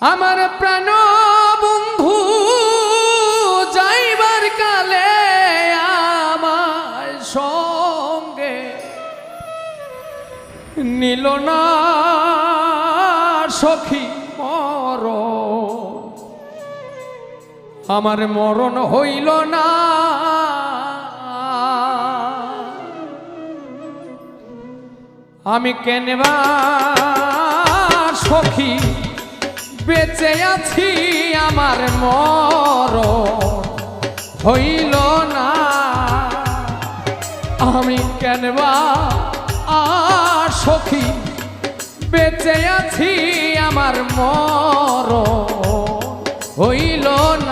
আমার প্রাণ বন্ধু, যাইবার কালে আমার সঙ্গে নিল না সখী মর আমার মরণ হইল না। আমি কেনবা সখী বেঁচে আছি আমার মর হইল না। আমি কেনবা আর সখী? বেঁচে আছি আমার মর হইল না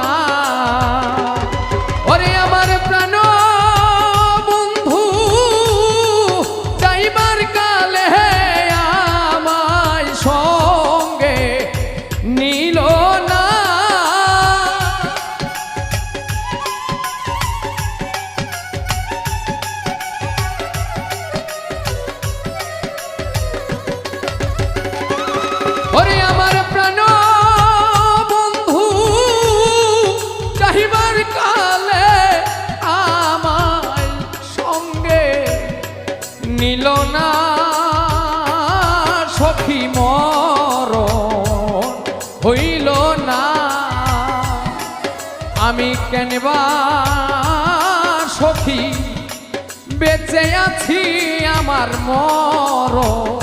কালে আমায় সঙ্গে নিল না। সখী মর হইল না। আমি কেনবা সখী বেঁচে আছি আমার মরণ?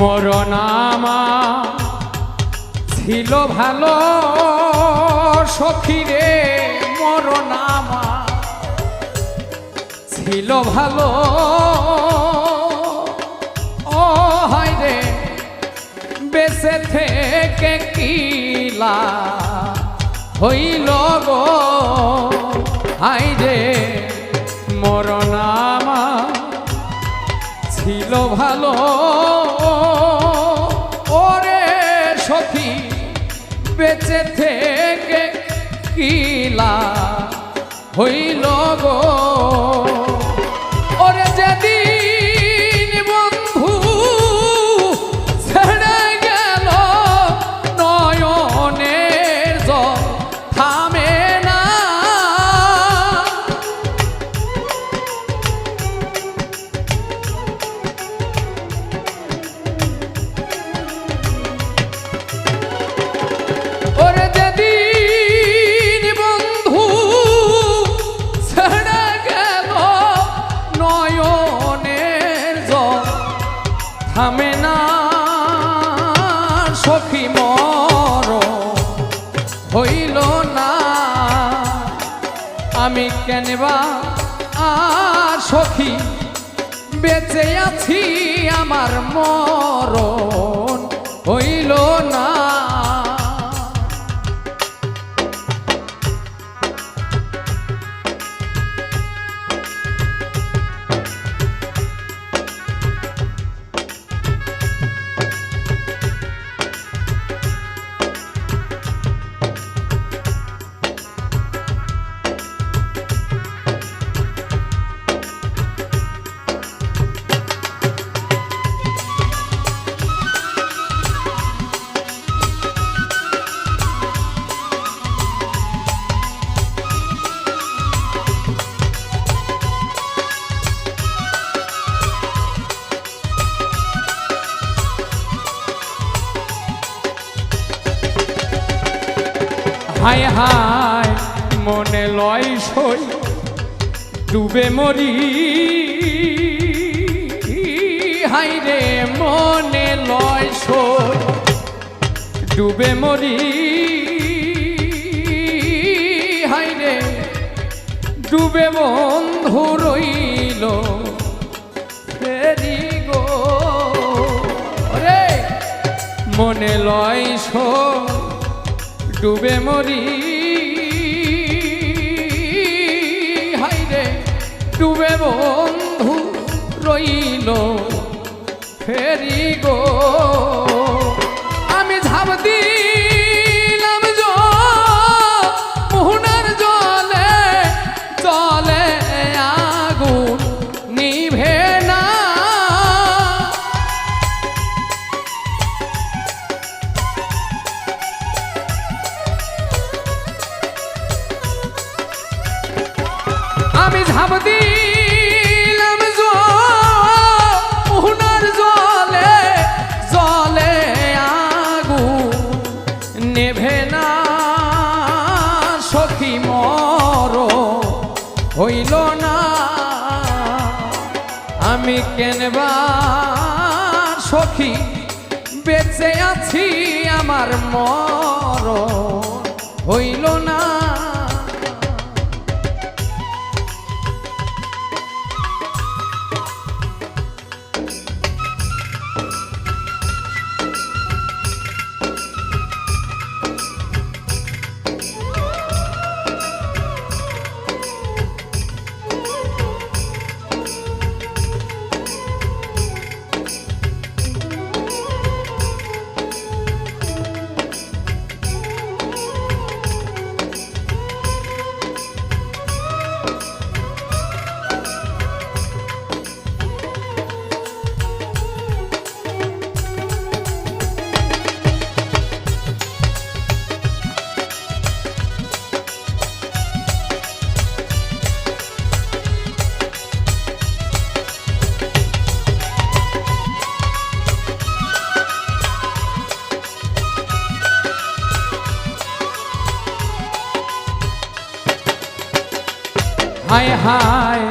মরণামা ছিল ভালো সখী রে মরণামা। ছিল ভালো, ও হাই রে, বেঁচে থেকে কিলা হইল গো? হাই রে মরণামা ছিল ভালো। ওরে সখী বেঁচে থেকে কিলা হইল গো? ওরে যেদিন কেনবা আর সখী বেঁচে আছি আমার মরণ হইল না। হায় হায়, মনে লয় সই, ডুবে মরি। হাই রে, মনে লয় সই, ডুবে মরি। হাই রে, ডুবে বন্ধু রইল ফেরি গো। রে মনে লয় সই। ডুবে মরি। হাইরে ডুবে বন্ধু রইল ফেরি গো মর হইল না। আমি কেনবা সখী বেঁচে আছি আমার মর হইল না। হায়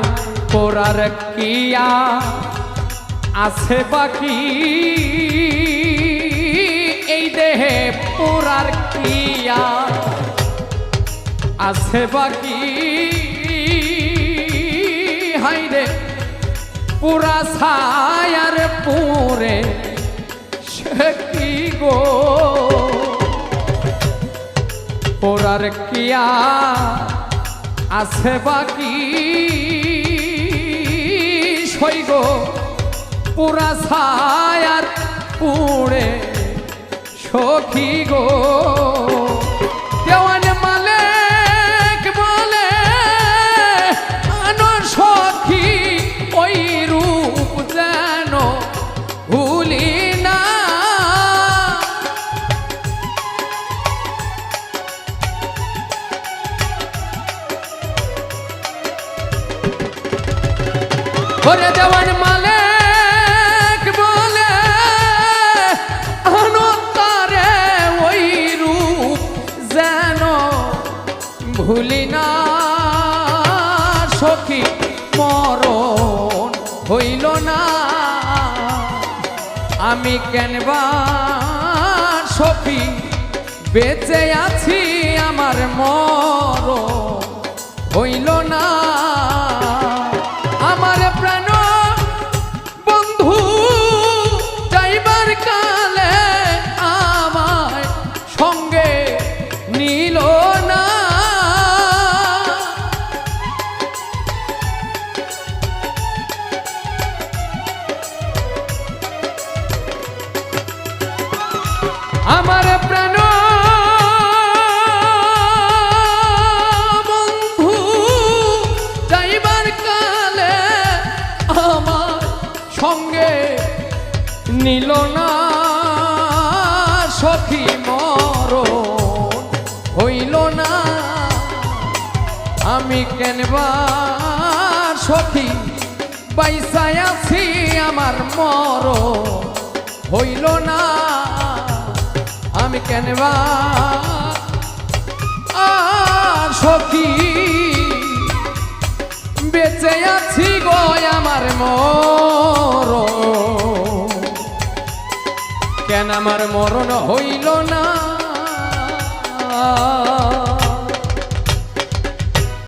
পোরার কিয়া আছে বাকি? এই দেহে পোরার কিয়া আছে বাকি? হাই রে পুরা ছায়ার পুরে সে কি গো? পোরার কিয়া আছে বাকি? পুরা ছায়ার পুড়ে সখী গো। কেনবা সফি বেঁচে আছি আমার মর হইল না। সঙ্গে নিল না সখী মর হইল না। আমি কেনবা সখী বাইসায় আছি, আমার মর হইল না। আমি কেনবা সখী বেঁচে আছি গো আমার মর কেন আমার মরণ হইল না?